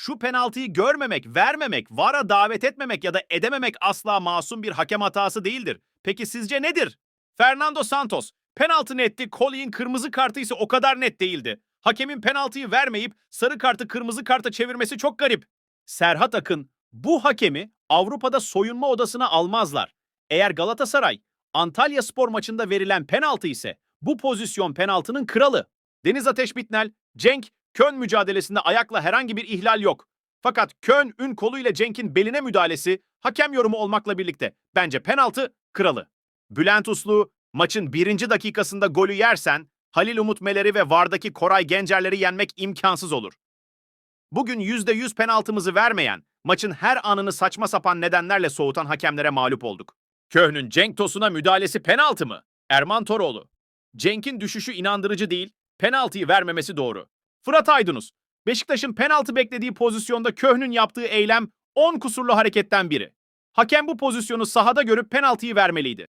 Şu penaltıyı görmemek, vermemek, VAR'a davet etmemek ya da edememek asla masum bir hakem hatası değildir. Peki sizce nedir? Fernando Santos, penaltı netti, Coley'in kırmızı kartı ise o kadar net değildi. Hakemin penaltıyı vermeyip sarı kartı kırmızı karta çevirmesi çok garip. Serhat Akın, bu hakemi Avrupa'da soyunma odasına almazlar. Eğer Galatasaray, Antalya spor maçında verilen penaltı ise bu pozisyon penaltının kralı. Deniz Ateş Bitnel, Cenk, Kön mücadelesinde ayakla herhangi bir ihlal yok. Fakat Kön ün koluyla Cenk'in beline müdahalesi hakem yorumu olmakla birlikte bence penaltı kralı. Bülent Uslu, maçın birinci dakikasında golü yersen Halil Umut Meler'i ve Vardaki Koray Gencerler'i yenmek imkansız olur. Bugün %100 penaltımızı vermeyen, maçın her anını saçma sapan nedenlerle soğutan hakemlere mağlup olduk. Köhn'ün Cenk Tosun'a müdahalesi penaltı mı? Erman Toroğlu. Cenk'in düşüşü inandırıcı değil, penaltıyı vermemesi doğru. Fırat Aydınus. Beşiktaş'ın penaltı beklediği pozisyonda Köhn'ün yaptığı eylem 10 kusurlu hareketten biri. Hakem bu pozisyonu sahada görüp penaltıyı vermeliydi.